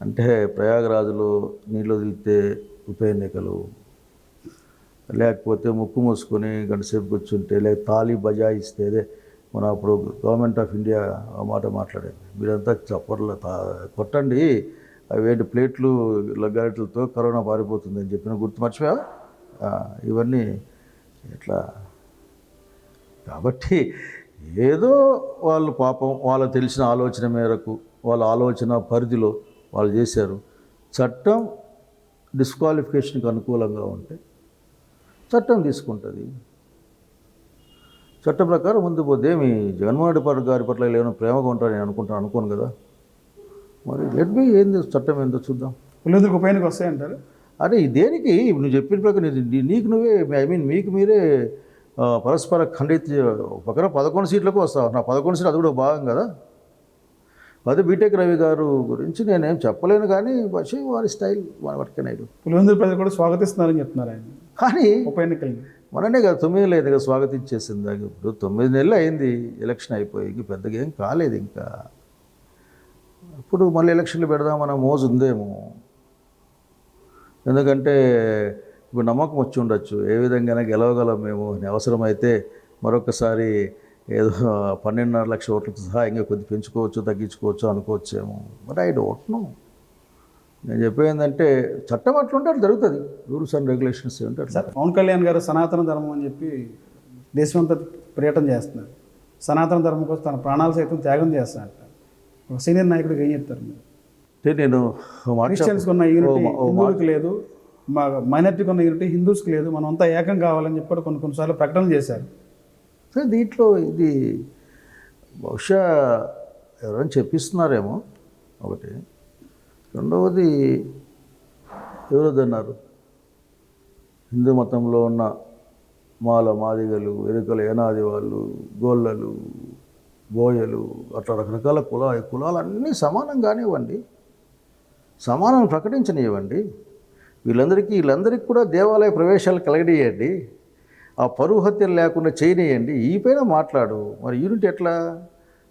అంటే ప్రయాగరాజులో నీళ్ళు వదిలితే ఉప ఎన్నికలు లేకపోతే ముక్కు మూసుకొని గంటసేపు కూర్చుంటే లేక తాళి బజాయిస్తే అదే మన అప్పుడు గవర్నమెంట్ ఆఫ్ ఇండియా ఆ మాట మాట్లాడేది. మీరంతా చప్పర్లు కొట్టండి. అవేంటి ప్లేట్లు గరిటలతో కరోనా పారిపోతుందని చెప్పిన గుర్తు మర్చిపోయా ఇవన్నీ ఇట్లా. కాబట్టి ఏదో వాళ్ళు పాపం వాళ్ళకి తెలిసిన ఆలోచన మేరకు వాళ్ళ ఆలోచన పరిధిలో వాళ్ళు చేశారు. చట్టం డిస్క్వాలిఫికేషన్కి అనుకూలంగా ఉంటే చట్టం తీసుకుంటుంది. చట్టం ప్రకారం ముందు పోతే ఏమి జగన్మోహన్ రెడ్డి గారి పట్ల ఏమైనా ప్రేమగా ఉంటారని నేను అనుకుంటాను అనుకోను కదా. మరి లెట్ బి ఏంది చట్టం ఏందో చూద్దాం. పులివెందులకు ఉప ఎన్నిక వస్తాయంటారు? అరే దేనికి? నువ్వు చెప్పిన ప్రకారం నీకు నువ్వే ఐ మీన్ మీకు మీరే పరస్పర ఖండిత పక్కన పదకొండు సీట్లకు వస్తావు. నా పదకొండు సీట్లు అది కూడా భాగం కదా. అదే బీటెక్ రవి గారు గురించి నేనేం చెప్పలేను కానీ వచ్చి వారి స్టైల్ మన వర్కనైడు పులివెందుల ప్రజలు కూడా స్వాగతిస్తున్నారని చెప్తున్నారు ఆయన. కానీ ఉప ఎన్నికల్ని. మననే కదా తొమ్మిది లేదు కదా స్వాగతించేసింది దాకా ఇప్పుడు తొమ్మిది నెలలు అయింది ఎలక్షన్ అయిపోయి ఇంక పెద్దగా ఏం కాలేదు ఇంకా. ఇప్పుడు మళ్ళీ ఎలక్షన్లు పెడదామన్న మోజు ఉందేమో. ఎందుకంటే ఇప్పుడు నమ్మకం వచ్చి ఉండొచ్చు ఏ విధంగానే గెలవగలం మేము అవసరమైతే మరొకసారి ఏదో పన్నెండున్నర లక్షల ఓట్లతో సహా ఇంకా కొద్ది పెంచుకోవచ్చు తగ్గించుకోవచ్చు అనుకోవచ్చేమో. బట్ ఐ డోంట్ నో నేను చెప్పేది ఏంటంటే చట్టం అట్లుంటే అది జరుగుతుంది. Rules and regulations. Sir Pawan Kalyan garu సనాతన ధర్మం అని చెప్పి దేశమంతా పర్యటన చేస్తున్నారు. సనాతన ధర్మం కోసం తన ప్రాణాలు సైతం త్యాగం చేస్తారంట ఒక సీనియర్ నాయకుడికి ఏం చెప్తారు మీరు? అంటే నేను క్రిస్టియన్స్కి ఉన్న యూనిటీ లేదు మా మైనార్టీకి ఉన్న యూనిటీ హిందూస్కి లేదు మనం అంతా ఏకం కావాలని చెప్పి కొన్ని కొన్నిసార్లు ప్రకటన చేశారు. సో దీంట్లో ఇది బహుశా ఎవరైనా చెప్పిస్తున్నారేమో. ఒకటి. రెండవది ఎవరొద్దన్నారు? హిందూ మతంలో ఉన్న మాల మాదిగలు ఎరుకలు ఏనాది వాళ్ళు గోళ్ళలు బోయలు అట్లా రకరకాల కుల కులాలన్నీ సమానం కానివ్వండి సమానం ప్రకటించనివ్వండి వీళ్ళందరికీ వీళ్ళందరికీ కూడా దేవాలయ ప్రవేశాలు కలగనియండి ఆ పరువు హత్యలు లేకుండా చేయనియండి. ఈ పైన మాట్లాడు. మరి యూనిట్ ఎట్లా?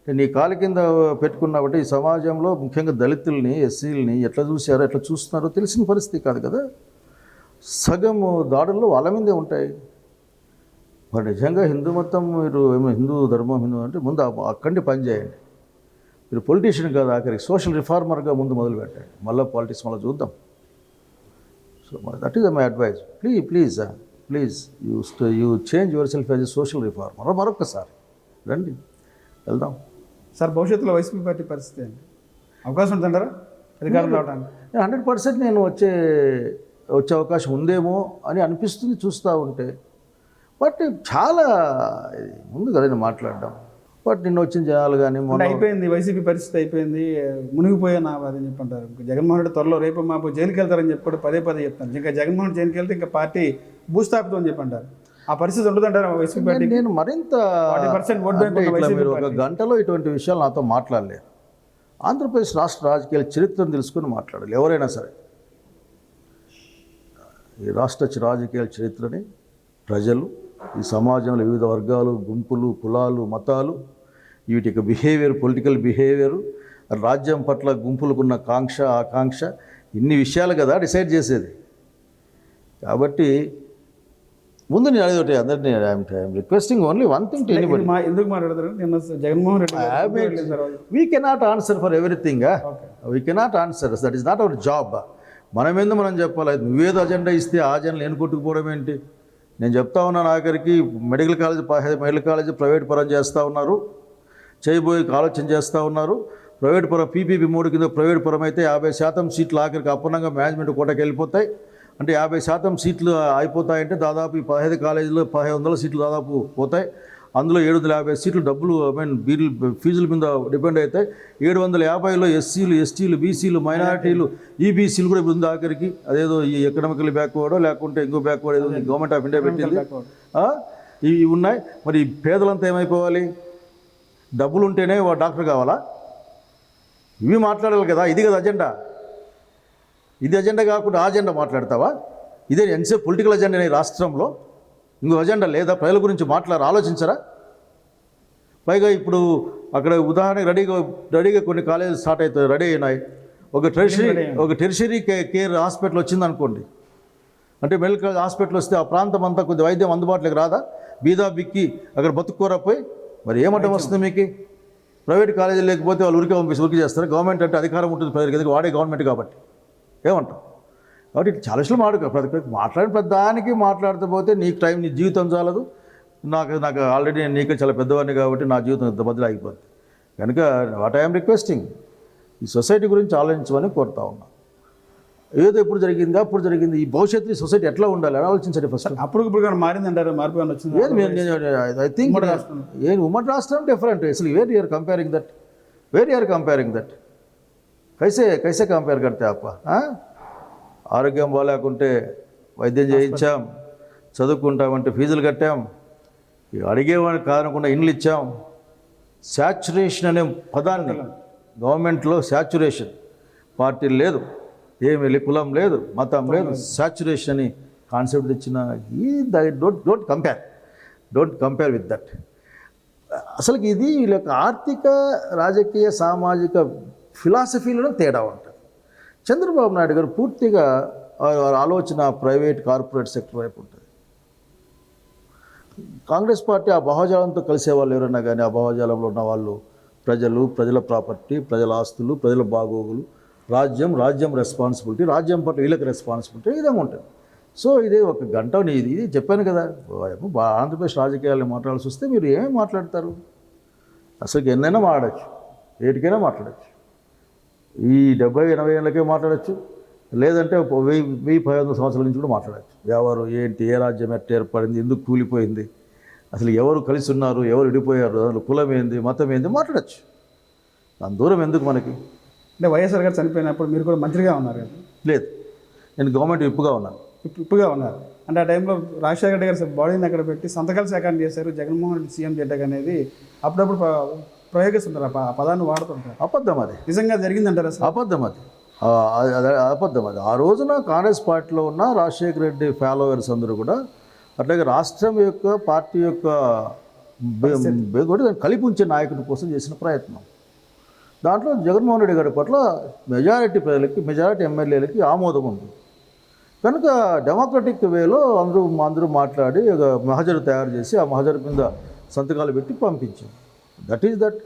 నీ కాలు కింద పెట్టుకున్నాబట్టి ఈ సమాజంలో ముఖ్యంగా దళితుల్ని ఎస్సీలని ఎట్లా చూశారో ఎట్లా చూస్తున్నారో తెలిసిన పరిస్థితి కాదు కదా? సగం దాడుల్లో వాళ్ళ మీదే ఉంటాయి. మరి నిజంగా హిందూ మొత్తం మీరు ఏమో హిందూ ధర్మం హిందూ అంటే ముందు ఆ- అక్కడి పని చేయండి. మీరు పొలిటీషియన్ కాదు ఆఖరికి సోషల్ రిఫార్మర్గా ముందు మొదలు పెట్టండి. మళ్ళీ పాలిటిక్స్ మళ్ళీ చూద్దాం. So that is my advice please please please you you change yourself as a social reformer మరొకసారి రండి వెళ్దాం. సార్ భవిష్యత్తులో వైసీపీ పార్టీ పరిస్థితి ఏంటి? అవకాశం ఉందంటారా? అధికారం రావడానికి. హండ్రెడ్ పర్సెంట్ నేను వచ్చే వచ్చే అవకాశం ఉందేమో అని అనిపిస్తుంది చూస్తూ ఉంటే. బట్ చాలా ముందు కదా నేను మాట్లాడడం. బట్ నిన్న వచ్చిన జనాలు కానీ మొన్న అయిపోయింది వైసీపీ పరిస్థితి అయిపోయింది మునిగిపోయా నా అని చెప్పి అంటారు. ఇంకా జగన్మోహన్ రెడ్డి త్వరలో రేపు మాపు జైలుకి వెళ్తారని చెప్పి కూడా పదే పదే చెప్తాను ఇంకా జగన్మోహన్ జైలుకి వెళ్తే ఇంకా పార్టీ భూస్థాపితం అని చెప్పి అంటారు ఆ పరిస్థితి ఉంటుందంటారు వైసీపీ పార్టీ నేను- మరింత 40% ఓట్ బ్యాంక్ అంటే ఉన్న ఇట్లా వైసీపీ మీరు ఒక గంటలో ఇటువంటి విషయాలు నాతో మాట్లాడలేరు ఆంధ్రప్రదేశ్ రాష్ట్ర రాజకీయాల చరిత్రను తెలుసుకుని మాట్లాడాలి ఎవరైనా సరే. ఈ రాష్ట్ర రాజకీయాల చరిత్రని ప్రజలు ఈ సమాజంలో వివిధ వర్గాలు గుంపులు కులాలు మతాలు వీటి యొక్క బిహేవియర్ పొలిటికల్ బిహేవియర్ రాజ్యం పట్ల గుంపులకున్న కాంక్ష ఆకాంక్ష ఇన్ని విషయాలు కదా డిసైడ్ చేసేది. కాబట్టి ముందు నేను అనేది ఒకటి అందరినీ I'm requesting only one thing to anybody ఎందుకు మాట్లాడతారు? నిన్న Jaganmohan Reddy we cannot answer for everything we cannot answer that is not our job మనం ఏందో మనం చెప్పాలి? నువ్వేదో అజెండా ఇస్తే ఆ అజెండా నేను కొట్టుకుపోవడం ఏంటి? నేను చెప్తా ఉన్నాను ఆఖరికి medical college medical college private పరం చేస్తూ ఉన్నారు. చేయబోయే ఆలోచన చేస్తూ ఉన్నారు. ప్రైవేట్ పరం పీపీపీ మూడు కింద ప్రైవేట్ పరం అయితే యాభై శాతం సీట్లు ఆఖరికి అప్పనంగా మేనేజ్మెంట్ కోటకి వెళ్ళిపోతాయి. అంటే యాభై శాతం సీట్లు అయిపోతాయంటే దాదాపు ఈ పదహైదు కాలేజీలో పదిహేను వందల సీట్లు దాదాపు పోతాయి. అందులో ఏడు వందల యాభై సీట్లు డబ్బులు ఐ మీన్ బిల్లు ఫీజుల మీద డిపెండ్ అవుతాయి. ఏడు వందల యాభైలో ఎస్సీలు ఎస్టీలు బీసీలు మైనారిటీలు ఈబీసీలు కూడా ఇప్పుడు ఉంది ఆఖరికి. అదేదో ఈ ఎకనామికల్ బ్యాక్వర్డో లేకుంటే ఇంకో బ్యాక్వర్డ్ ఏదో ఉంది గవర్నమెంట్ ఆఫ్ ఇండియా పెట్టింది? ఇవి ఉన్నాయి. మరి పేదలంతా ఏమైపోవాలి? డబ్బులు ఉంటేనే డాక్టర్ కావాలా? ఇవి మాట్లాడాలి కదా ఇది కదా అజెండా. ఇది అజెండా కాకుండా ఆ అజెండా మాట్లాడతావా? ఇదే ఎంతసేపు పొలిటికల్ అజెండా ఈ రాష్ట్రంలో ఇంకో అజెండా లేదా? ప్రజల గురించి మాట్లాడారు ఆలోచించరా? పైగా ఇప్పుడు అక్కడ ఉదాహరణ రెడీగా రెడీగా కొన్ని కాలేజీలు స్టార్ట్ అవుతాయి రెడీ అయినాయి. ఒక టెరిషరీ ఒక టెరిషరీ కే కేర్ హాస్పిటల్ వచ్చింది అనుకోండి. అంటే మెడికల్ హాస్పిటల్ వస్తే ఆ ప్రాంతం అంతా కొద్ది వైద్యం అందుబాటులోకి రాదా? బీదా బిక్కి అక్కడ బతుక్కోరపోయి మరి ఏమంటాం వస్తుంది మీకు? ప్రైవేట్ కాలేజీ లేకపోతే వాళ్ళు ఉరికి పంపిస్తే ఉరికి చేస్తారు? గవర్నమెంట్ అంటే అధికారం ఉంటుంది ప్రజలకు. ఎందుకు? వాడే గవర్నమెంట్ కాబట్టి. ఏమంటాం కాబట్టి ఇట్లా చాలా విషయాలు మాడు ప్రతి మాట్లాడిన ప్రతి దానికి మాట్లాడుతూ పోతే నీకు టైం నీ జీవితం చాలదు. నాకు నాకు ఆల్రెడీ నేను నీకు చాలా పెద్దవాడిని కాబట్టి నా జీవితం ఇంత బదులు ఆగిపోద్ది. కనుక వాట్ ఐఎమ్ రిక్వెస్టింగ్ ఈ సొసైటీ గురించి ఆలోచించమని కోరుతా ఉన్నా. ఏదో ఎప్పుడు జరిగింది? అప్పుడు జరిగింది. ఈ భవిష్యత్తు సొసైటీ ఎట్లా ఉండాలి? అని ఆలోచించండి ఫస్ట్ అప్పుడు ఇప్పుడు కానీ మారింది అంటారు? మార్పు వచ్చింది? ఐ థింక్ ఏం ఉమ్మడి రాష్ట్రం. డిఫరెంట్ అసలు where you are comparing that where you are comparing that కైసే కైసే కంపేర్ కడితే అప్ప ఆరోగ్యం బాగాలేకుంటే వైద్యం చేయించాం చదువుకుంటామంటే ఫీజులు కట్టాం అడిగేవాడికి అడిగేవాడిని కాదనకుండా ఇండ్లు ఇచ్చాం. శాచురేషన్ అనే పదాన్ని గవర్నమెంట్లో శాచురేషన్ పార్టీ లేదు ఏమి కులం లేదు మతం లేదు శాచురేషన్ అని కాన్సెప్ట్ తెచ్చిన ఈ don't don't compare don't compare with that అసలుకి ఇది వీళ్ళ యొక్క ఆర్థిక రాజకీయ సామాజిక ఫిలాసఫీలోనే తేడా ఉంటుంది. చంద్రబాబు నాయుడు గారు పూర్తిగా వారి వారి ఆలోచన ప్రైవేట్ కార్పొరేట్ సెక్టర్ వైపు ఉంటుంది. కాంగ్రెస్ పార్టీ ఆ భావజాలంతో కలిసే వాళ్ళు ఎవరైనా కానీ ఆ భావజాలంలో ఉన్న వాళ్ళు ప్రజలు ప్రజల ప్రాపర్టీ ప్రజల ఆస్తులు ప్రజల బాగోగులు రాజ్యం రాజ్యం రెస్పాన్సిబిలిటీ రాజ్యం పట్ల వీళ్ళకి రెస్పాన్సిబిలిటీ ఈ విధంగా ఉంటుంది. సో ఇది ఒక గంట ఇది ఇది చెప్పాను కదా ఆంధ్రప్రదేశ్ రాజకీయాలను మాట్లాడాల్సి వస్తే మీరు ఏమేమి మాట్లాడతారు? అసలు ఎన్నైనా మాట్లాడచ్చు ఏటికైనా మాట్లాడచ్చు. ఈ డెబ్బై ఎనభై ఏళ్ళకే మాట్లాడచ్చు. లేదంటే వెయ్యి వెయ్యి పది వందల సంవత్సరాల నుంచి కూడా మాట్లాడచ్చు. ఎవరు ఏంటి ఏ రాజ్యం ఎట్ట ఏర్పడింది ఎందుకు కూలిపోయింది అసలు ఎవరు కలిసి ఉన్నారు ఎవరు విడిపోయారు అసలు కులం ఏంది మతం ఏంది మాట్లాడచ్చు. దాని దూరం ఎందుకు మనకి? అంటే వైఎస్ఆర్ గారు చనిపోయినప్పుడు మీరు కూడా మంత్రిగా ఉన్నారు కదా? లేదు. నేను గవర్నమెంట్ విప్పుగా ఉన్నాను ఇప్పు- ఇప్పుగా ఉన్నారు. అంటే ఆ టైంలో రాజశేఖర రెడ్డి గారు బాడీని అక్కడ పెట్టి సంతకాలు సేకరణ చేశారు జగన్మోహన్ రెడ్డి సీఎం చేయటం అనేది. అప్పుడప్పుడు ప్రయోగిస్తుంటారు ఆ పదాన్ని వాడుతుంటారు. అబద్ధం అది. నిజంగా జరిగిందంటారా సార్? అబద్ధం అది. అబద్ధం అది. ఆ రోజున కాంగ్రెస్ పార్టీలో ఉన్న రాజశేఖర రెడ్డి ఫాలోవర్స్ అందరూ కూడా అట్లాగే రాష్ట్రం యొక్క పార్టీ యొక్క కలిపి ఉంచే నాయకుడి కోసం చేసిన ప్రయత్నం. దాంట్లో జగన్మోహన్ రెడ్డి గారి పట్ల మెజారిటీ ప్రజలకి మెజారిటీ ఎమ్మెల్యేలకి ఆమోదం ఉంది. కనుక డెమోక్రటిక్ వేలో అందరూ అందరూ మాట్లాడి ఒక మహజరు తయారు చేసి ఆ మహజరు కింద సంతకాలు పెట్టి పంపించాం దట్ ఈస్ దట్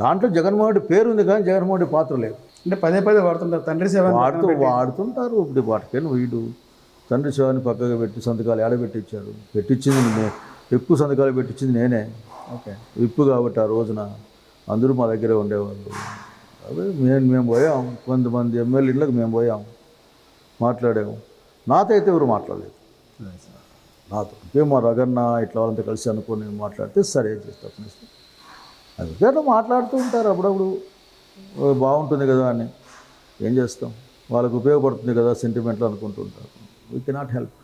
దాంట్లో జగన్మోహన్ రెడ్డి పేరు ఉంది కానీ జగన్మోహన్ రెడ్డి పాత్ర లేదు. అంటే పదే పదే వాడుతుంటారు. తండ్రి సేవ వాడుతూ వాడుతుంటారు. ఇప్పుడు వాటికైనా వీడు తండ్రి శివాన్ని పక్కగా పెట్టి సంతకాలు ఏడబెట్టించారు పెట్టించింది నేనే ఎక్కువ సంతకాలు పెట్టించింది నేనే. ఓకే. విప్పు కాబట్టి ఆ రోజున అందరూ మా దగ్గరే ఉండేవాళ్ళు. అదే మేము మేము పోయాం. కొంతమంది ఎమ్మెల్యేలకు మేము పోయాం. మాట్లాడాము. నాతో అయితే ఎవరు మాట్లాడలేదు. నాతో. ఇంకే మా రగన్న ఇట్లా వాళ్ళంతా కలిసి అనుకుని మాట్లాడితే సరే చేస్తా. అందుకే అట్లా మాట్లాడుతూ ఉంటారు అప్పుడప్పుడు. బాగుంటుంది కదా అని. ఏం చేస్తాం? వాళ్ళకు ఉపయోగపడుతుంది కదా సెంటిమెంట్లు అనుకుంటుంటారు వీ కెనాట్ హెల్ప్